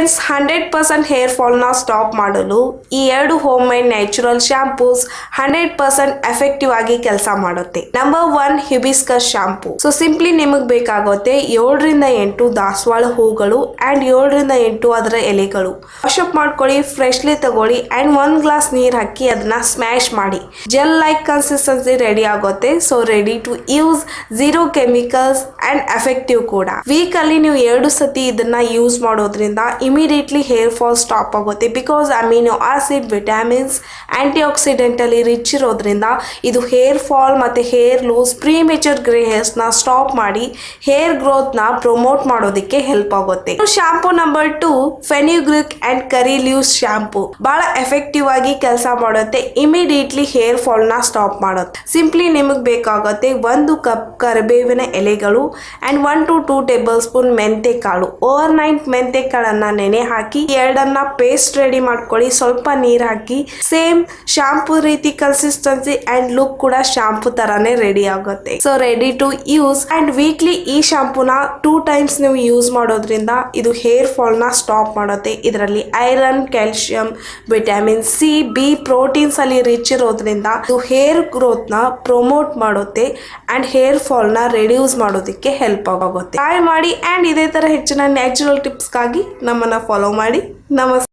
Friends hundred percent hair ಫಾಲ್ನ stop ಮಾಡಲು, ಈ ಎರಡು home made natural shampoos hundred percent effective ಆಗಿ ಕೆಲಸ ಮಾಡುತ್ತೆ. Number one hibiscus shampoo so simply ನಿಮಗೆ ಬೇಕಾಗುತ್ತೆ ಏಳರಿಂದ ಎಂಟು ದಾಸವಾಳ ಹೂಗಳು ಅಂಡ್ ಏಳರಿಂದ ಎಂಟು ಅದರ ಎಲೆಗಳು. ವಾಶ್ ಅಪ್ ಮಾಡ್ಕೊಳ್ಳಿ ಫ್ರೆಶ್ಲಿ ತಗೊಳ್ಳಿ ಅಂಡ್ ಒಂದ್ ಗ್ಲಾಸ್ ನೀರ್ ಹಾಕಿ ಅದನ್ನ ಸ್ಮ್ಯಾಶ್ ಮಾಡಿ. ಜೆಲ್ ಲೈಕ್ ಕನ್ಸಿಸ್ಟೆನ್ಸಿ ರೆಡಿ ಆಗುತ್ತೆ. So ready to use zero chemicals and effective ಕೂಡ. ವೀಕ್ ನೀವು ಎರಡು ಸತಿ ಇದನ್ನ ಯೂಸ್ ಮಾಡೋದ್ರಿಂದ ಇಮಿಡಿಯೇಟ್ಲಿ ಹೇರ್ ಫಾಲ್ ಸ್ಟಾಪ್ ಆಗುತ್ತೆ. Because amino acid vitamins anti ಆಕ್ಸಿಡೆಂಟಲ್ಲಿ rich ಇರೋದ್ರಿಂದ ಇದು ಹೇರ್ ಫಾಲ್ ಮತ್ತೆ ಹೇರ್ ಲೂಸ್ ಪ್ರೀಮೇಚರ್ ಗ್ರೇ ಹೇರ್ಸ್ನ ಸ್ಟಾಪ್ ಮಾಡಿ ಹೇರ್ ಗ್ರೋತ್ನ ಪ್ರಮೋಟ್ ಮಾಡೋದಕ್ಕೆ ಹೆಲ್ಪ್ ಆಗುತ್ತೆ. Shampoo number two fenugreek and curry leaves shampoo ಬಹಳ ಎಫೆಕ್ಟಿವ್ ಆಗಿ ಕೆಲಸ ಮಾಡುತ್ತೆ. ಇಮಿಡಿಯೇಟ್ಲಿ ಹೇರ್ ಫಾಲ್ನ ಸ್ಟಾಪ್ ಮಾಡುತ್ತೆ. ಸಿಂಪ್ಲಿ ನಿಮಗೆ ಬೇಕಾಗುತ್ತೆ ಒಂದು ಕಪ್ ಕರಿಬೇವಿನ ಎಲೆಗಳು and one two two tablespoon ಮೆಂತೆ ಕಾಳು ಓವರ್ ನೈಟ್ ಮೆಂತೆ ಕಾಳನ್ನ ನೆನೆ ಹಾಕಿ, ಎರಡನ್ನ ಪೇಸ್ಟ್ ರೆಡಿ ಮಾಡ್ಕೊಳ್ಳಿ. ಸ್ವಲ್ಪ ನೀರ್ ಹಾಕಿ ಸೇಮ್ ಶಾಂಪೂ ರೀತಿ ಕನ್ಸಿಸ್ಟೆನ್ಸಿ ಅಂಡ್ ಲುಕ್ ಕೂಡ ಶಾಂಪೂ ತರಾನೇ ರೆಡಿ ಆಗುತ್ತೆ. So ready to use and weekly ಈ ಶಾಂಪೂನ ಟೂ ಟೈಮ್ಸ್ ನೀವು ಯೂಸ್ ಮಾಡೋದ್ರಿಂದ ಇದು ಹೇರ್ ಫಾಲ್ನ ಸ್ಟಾಪ್ ಮಾಡುತ್ತೆ. ಇದರಲ್ಲಿ iron calcium vitamin C B proteins ಅಲ್ಲಿ ರಿಚ್ ಇರೋದ್ರಿಂದ ಇದು ಹೇರ್ ಗ್ರೋತ್ನ ಪ್ರಮೋಟ್ ಮಾಡುತ್ತೆ ಅಂಡ್ ಹೇರ್ ಫಾಲ್ನ ರೆಡ್ಯೂಸ್ ಮಾಡೋದಕ್ಕೆ ಹೆಲ್ಪ್ ಆಗುತ್ತೆ. ಟ್ರೈ ಮಾಡಿ ಅಂಡ್ ಇದೇ ತರ ಹೆಚ್ಚಿನ ನ್ಯಾಚುರಲ್ ಟಿಪ್ಸ್ಗಾಗಿ ಫಾಲೋ ಮಾಡಿ. ನಮಸ್ತೆ